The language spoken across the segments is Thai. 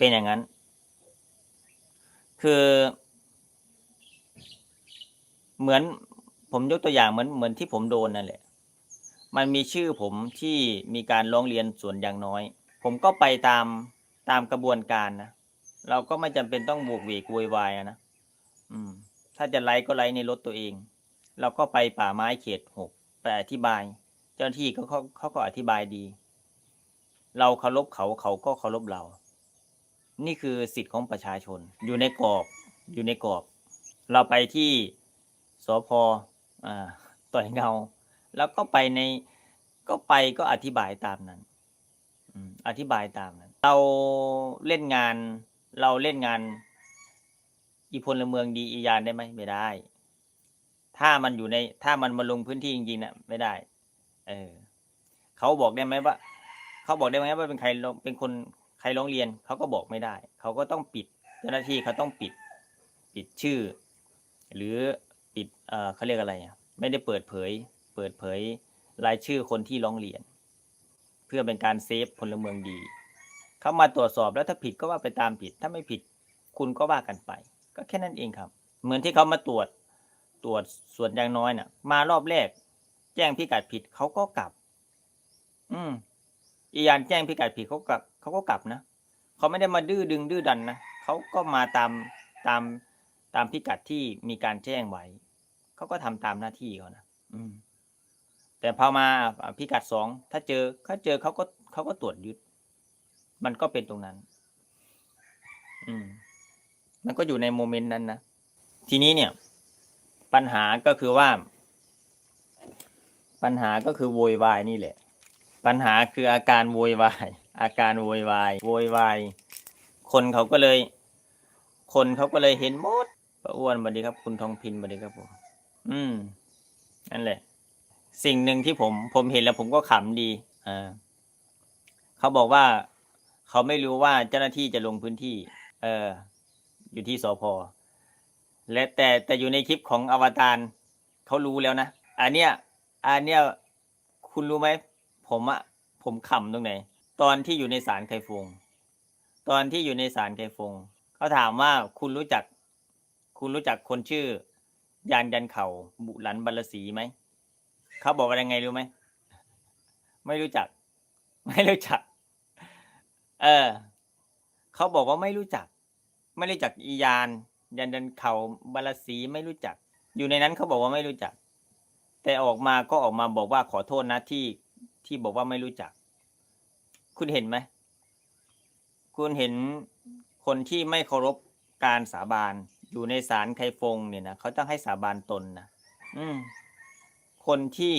เป็นอย่างนั้น คือ เหมือนผมยกตัวอย่างเหมือนเหมือนที่ผมโดนนั่นแหละ มันมีชื่อผมที่มีการร้องเรียนส่วนอย่างน้อย ผมก็ไปตามตามกระบวนการนะเราก็ไม่จำเป็นต้องบวกเวกวยวายนะอืม ถ้าจะไลฟ์ก็ไลฟ์ในรถตัวเอง เราก็ไปป่าไม้เขตหกไปอธิบาย เจ้าหน้าที่เขาเขาก็อธิบายดี เราเคารพเขาเขาก็เคารพเรา นี่คือสิทธิ์ของประชาชน อยู่ในกรอบอยู่ในกรอบ เราไปที่สพอ่าต่อยเงา แล้วก็ไปในก็ไปก็อธิบายตามนั้นอธิบายตามนั้น เราเล่นงาน เราเล่นงาน อีพลเมืองดีอียานได้ไหมไม่ได้ ถ้ามันอยู่ใน ถ้ามันมาลงพื้นที่จริงๆนะไม่ได้ เออเขาบอกได้ไหมว่าเขาบอกได้ไหมว่าเป็นใครร้องเป็นคน ใครร้องเรียนเขาก็บอกไม่ได้ เขาก็ต้องปิดเจ้าหน้าที่เขาต้องปิดปิดชื่อ หรือปิดเอ่อเขาเรียกอะไรอะไม่ได้เปิดเผย เปิดเผยรายชื่อคนที่ร้องเรียน เพื่อเป็นการเซฟพลเมืองดี เขามาตรวจสอบแล้วถ้าผิดก็ว่าไปตามผิด ถ้าไม่ผิดคุณก็ว่ากันไป ก็แค่นั้นเองครับ เหมือนที่เขามาตรวจตรวจส่วนอย่างน้อยน่ะ มารอบแรก แจ้งพิกัดผิดเขาก็กลับ อืม อียานแจ้งพิกัดผิดเขากลับเขาก็กลับนะเขาไม่ได้มาดื้อดึงดื้อดันนะเขาก็มาตามตามตามพิกัดที่มีการแจ้งไว้เขาก็ทำตามหน้าที่เขานะอืม แต่พอมาอ่าพิกัดสองถ้าเจอเขาเจอเขาก็เขาก็ตรวจยึด มันก็เป็นตรงนั้น อืม มันก็อยู่ในโมเมนต์นั้นนะทีนี้เนี่ย ปัญหาก็คือว่า ปัญหาก็คือโวยวายนี่แหละ ปัญหาคืออาการโวยวาย อาการโวยวาย โวยวาย คนเขาก็เลย คนเขาก็เลยเห็นหมดป้าอ้วนสวัสดีครับ คุณทองพินสวัสดีครับผม อืม นั่นแหละ สิ่งหนึ่งที่ผม ผมเห็นแล้วผมก็ขำดี อ่า เขาบอกว่า เขาไม่รู้ว่าเจ้าหน้าที่จะลงพื้นที่ เออ อยู่ที่สพและแต่แต่อยู่ในคลิปของอวตารเขารู้แล้วนะ อันเนี้ย อันเนี้ย คุณรู้ไหม ผมอะผมขำตรงไหน ตอนที่อยู่ในศาลไคฟง ตอนที่อยู่ในศาลไคฟงเขาถามว่าคุณรู้จัก คุณรู้จักคนชื่อ ยานยันเข่าบุหลันบรรสีไหมเขาบอกว่ายังไงรู้ไหมไม่รู้จัก ไม่รู้จัก เออเขาบอกว่าไม่รู้จัก ไม่รู้จักอียาน ยันยันเข่าบรรสีไม่รู้จัก อยู่ในนั้นเขาบอกว่าไม่รู้จัก แต่ออกมาก็ออกมาบอกว่าขอโทษนะที่ ที่บอกว่าไม่รู้จัก คุณเห็นไหม คุณเห็นคนที่ไม่เคารพการสาบานอยู่ในศาลไคฟงเนี่ยนะเขาต้องให้สาบานตนนะอืม คนที่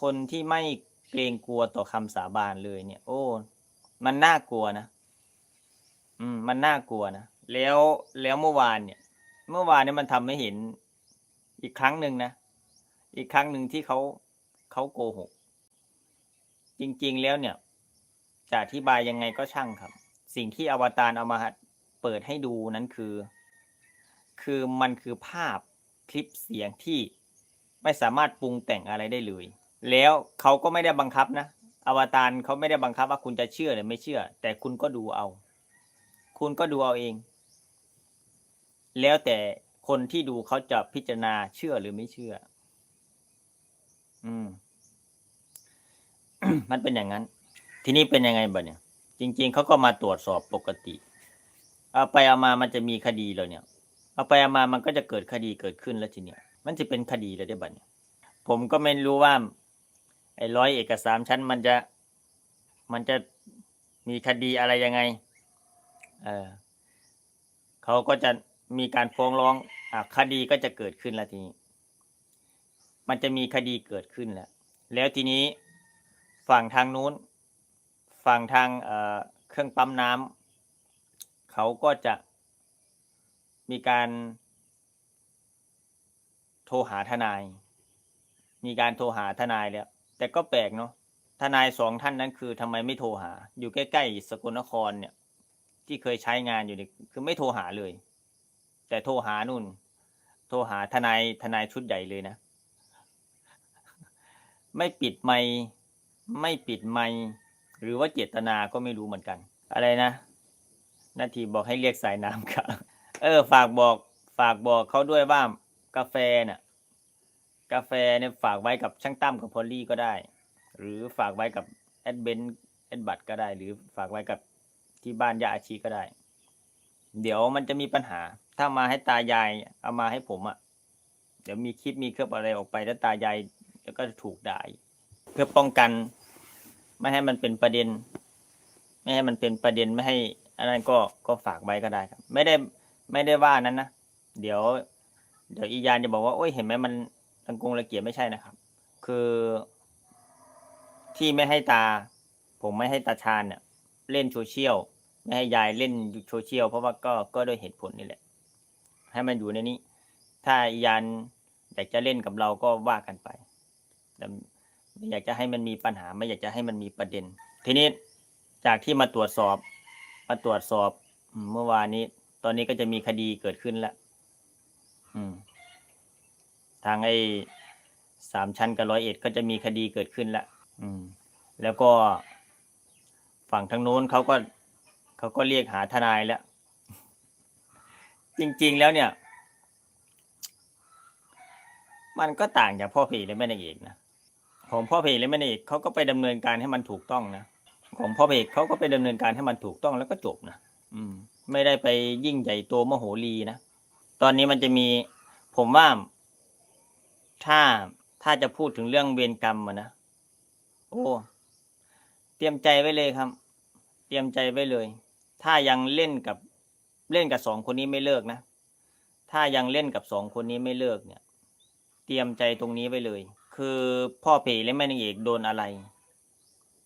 คนที่ไม่เกรงกลัวต่อคำสาบานเลยเนี่ย โอ้ มันน่ากลัวนะอืม มันน่ากลัวนะแล้วแล้วเมื่อวานเนี่ย เมื่อวานเนี่ยมันทำให้เห็นอีกครั้งหนึ่งนะอีกครั้งหนึ่งที่เขาเขาโกหก จริง ๆ แล้วเนี่ยจะอธิบายยังไงก็ช่างครับ สิ่งที่อวตารเอามาเปิดให้ดูนั้นคือ คือมันคือภาพคลิปเสียงที่ไม่สามารถปรุงแต่งอะไรได้เลย แล้วเขาก็ไม่ได้บังคับนะ อวตารเขาไม่ได้บังคับว่าคุณจะเชื่อหรือไม่เชื่อ แต่คุณก็ดูเอา คุณก็ดูเอาเอง แล้วแต่คนที่ดูเขาจะพิจารณาเชื่อหรือไม่เชื่อ อืม มันเป็นอย่างนั้น ทีนี้เป็นยังไงบ่เนี่ย จริง ๆเขาก็มาตรวจสอบปกติ เอาไปเอามามันจะมีคดีเลยเนี่ย เอาไปเอามามันก็จะเกิดคดีเกิดขึ้นแล้วทีเนี้ยมันจะเป็นคดีเลยได้บัดเนี่ย ผมก็ไม่รู้ว่า ไอ้ร้อยเอกสารชั้นมันจะ มันจะมีคดีอะไรยังไง เออเขาก็จะมีการฟ้องร้องอะคดีก็จะเกิดขึ้นแล้วทีนี้ มันจะมีคดีเกิดขึ้นแล้ว แล้วทีนี้ ฝั่งทางนู้น ฝั่งทางเเครื่องปั๊มน้ำเขาก็จะมีการโทรหาทนาย มีการโทรหาทนายแล้ว แต่ก็แปลกเนาะทนายสองท่านนั้นคือทำไมไม่โทรหา อยู่ใกล้ๆสกลนครเนี่ย ที่เคยใช้งานอยู่เนี่ยคือไม่โทรหาเลย แต่โทรหานู่น โทรหาทนายทนายชุดใหญ่เลยนะ ไม่ปิดไมค์ ไม่ปิดไมค์หรือว่าเจตนาก็ไม่รู้เหมือนกัน อะไรนะนาทีบอกให้เรียกสายน้ำค่ะเออ ฝากบอก ฝากบอกเขาด้วยว่ากาแฟน่ะ กาแฟเนี่ยฝากไว้กับช่างตั้มกับพอลลี่ก็ได้ หรือฝากไว้กับแอดเบนแอดบัตก็ได้ หรือฝากไว้กับที่บ้านยาอาชีก็ได้ เดี๋ยวมันจะมีปัญหา ถ้ามาให้ตายายเอามาให้ผมอะ่ะ เดี๋ยวมีคลิปมีเคลิปอะไรออกไปแล้วตายายเดี๋ยวก็ถูกด่าเพื่อป้องกัน ไม่ให้มันเป็นประเด็น ไม่ให้มันเป็นประเด็นไม่ให้อันนั้นก็ก็ฝากไว้ก็ได้ครับ ไม่ได้ไม่ได้ว่านั้นนะเดี๋ยว เดี๋ยวอียานจะบอกว่าโอ้ยเห็นไหมมันตังกงระเกียจไม่ใช่นะครับ คือ ที่ไม่ให้ตา ผมไม่ให้ตาชาญเนี่ยเล่นโซเชียลไม่ให้ยายเล่นโซเชียลเพราะว่าก็ก็ด้วยเหตุผลนี่แหละ ให้มันอยู่ในนี้ ถ้าอียานอยากจะเล่นกับเราก็ว่ากันไปแต่ ไม่อยากจะให้มันมีปัญหา ไม่อยากจะให้มันมีประเด็น ทีนี้จากที่มาตรวจสอบ มาตรวจสอบเมื่อวานนี้ ตอนนี้ก็จะมีคดีเกิดขึ้นแล้วอืมทางไอ้สามชั้นกับร้อยเอ็ดก็จะมีคดีเกิดขึ้นแล้วอืมแล้วก็ฝั่งทางโน้นเขาก็เขาก็เรียกหาทนายแล้ว จริง ๆ แล้วเนี่ย มันก็ต่างจากพ่อเพและแม่นางเอกนะ ของพ่อเพและแม่เอกเขาก็ไปดำเนินการให้มันถูกต้องนะของพ่อเพเขาก็ไปดำเนินการให้มันถูกต้องแล้วก็จบนะอืม ไม่ได้ไปยิ่งใหญ่โตมโหรีนะตอนนี้มันจะมีผมว่าถ้าถ้าจะพูดถึงเรื่องเวรกรรมอะนะโอ้เตรียมใจไว้เลยครับ เตรียมใจไว้เลย ถ้ายังเล่นกับเล่นกับสองคนนี้ไม่เลิกนะถ้ายังเล่นกับสองคนนี้ไม่เลิกเนี่ย เตรียมใจตรงนี้ไว้เลย คือพ่อเพและแม่นางเอกโดนอะไร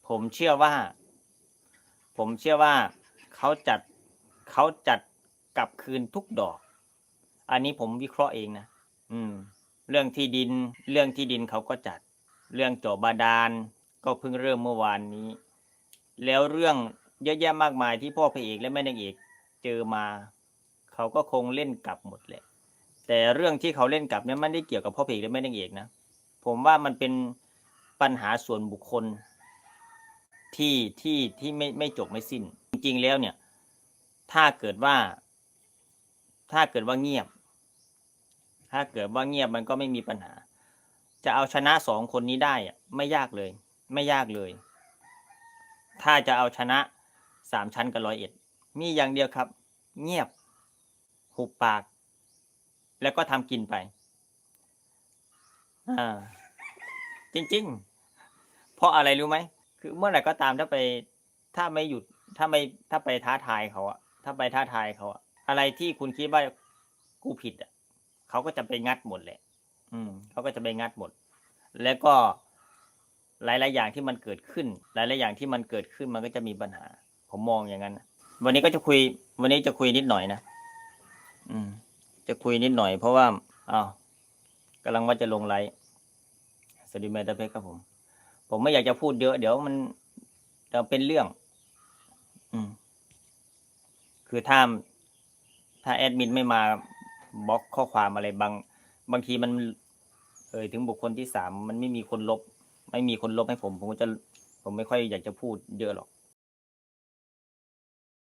ผมเชื่อว่า ผมเชื่อว่าเขาจัดเขาจัดกลับคืนทุกดอก อันนี้ผมวิเคราะห์เองนะอืม เรื่องที่ดิน เรื่องที่ดินเขาก็จัด เรื่องจาะบาดาลก็เพิ่งเริ่มเมื่อวานนี้ แล้วเรื่องเยอะแยะมากมายที่พ่อพระเอกและแม่นางเอกเจอมา เขาก็คงเล่นกลับหมดแหละ แต่เรื่องที่เขาเล่นกลับเนี่ยไม่ได้เกี่ยวกับพ่อพระเอกและแม่นางเอกนะ ผมว่ามันเป็นปัญหาส่วนบุคคลที่ที่ที่ไม่ไม่จบไม่สิ้น จริง ๆ แล้วเนี่ย ถ้าเกิดว่า ถ้าเกิดว่าเงียบ ถ้าเกิดว่าเงียบมันก็ไม่มีปัญหา จะเอาชนะสองคนนี้ได้อะไม่ยากเลย ไม่ยากเลย ถ้าจะเอาชนะสามชั้นกับร้อยเอ็ดมีอย่างเดียวครับ เงียบหุบปาก แล้วก็ทำกินไป อ่าจริง ๆ เพราะอะไรรู้ไหมคือเมื่อไหร่ก็ตามถ้าไป ถ้าไม่หยุด ถ้าไม่ถ้าไปท้าทายเขาอะถ้าไปท้าทายเขาอะอะไรที่คุณคิดว่ากูผิดอะเขาก็จะไปงัดหมดแหละ อืมเขาก็จะไปงัดหมด แล้วก็หลาย ๆ อย่างที่มันเกิดขึ้น หลาย ๆ อย่างที่มันเกิดขึ้นมันก็จะมีปัญหา ผมมองอย่างนั้นวันนี้ก็จะคุย วันนี้จะคุยนิดหน่อยนะอืม จะคุยนิดหน่อยเพราะว่าอ้าว กำลังว่าจะลงไลฟ์สวัสดีแมตาเพชรครับผม ผมไม่อยากจะพูดเยอะ เดี๋ยวมันจะเป็นเรื่อง อืม คือถ้าถ้าแอดมินไม่มาบล็อกข้อความอะไรบาง บางทีมัน เอ่ยถึงบุคคลที่สามมันไม่มีคนลบ ไม่มีคนลบให้ผม ผมก็จะ ผมไม่ค่อยอยากจะพูดเยอะหรอก